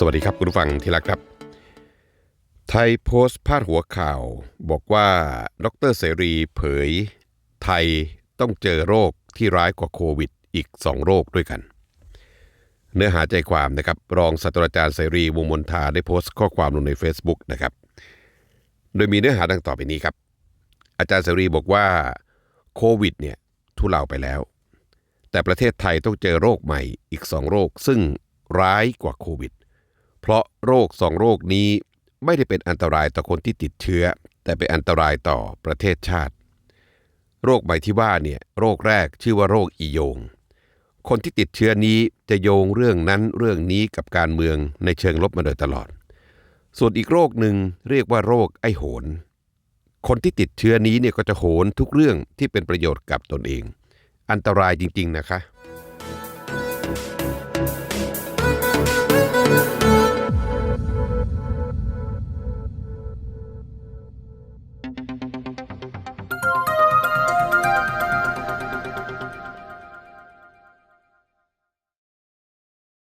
สวัสดีครับคุณผู้ฟังที่รักครับ ไทยโพสต์พาดหัวข่าว บอกว่าดรเสรีเผย ไทยต้องเจอโรคที่ร้ายกว่าโควิดอีก 2 โรคด้วยกัน เนื้อหาใจความนะครับ รองศาสตราจารย์เสรีวงมนทาได้โพสต์ข้อความลงใน Facebook นะครับ โดยมีเนื้อหาดังต่อไปนี้ครับ อาจารย์เสรีบอกว่าโควิดเนี่ยทุเลาไปแล้ว แต่ประเทศไทยต้องเจอโรคใหม่อีก 2 โรค ซึ่งร้ายกว่าโควิด เพราะโรคสองโรคนี้ไม่ได้เป็นอันตรายต่อคนที่ติดเชื้อ แต่เป็นอันตรายต่อประเทศชาติ โรคใหม่ที่ว่าเนี่ยโรคแรกชื่อว่าโรคอีโยง คนที่ติดเชื้อนี้จะโยงเรื่องนั้นเรื่องนี้กับการเมืองในเชิงลบมาโดยตลอด ส่วนอีกโรคหนึ่งเรียกว่าโรคไอโหน คนที่ติดเชื้อนี้เนี่ยก็จะโหนทุกเรื่องที่เป็นประโยชน์กับตนเอง อันตรายจริง ๆ นะคะ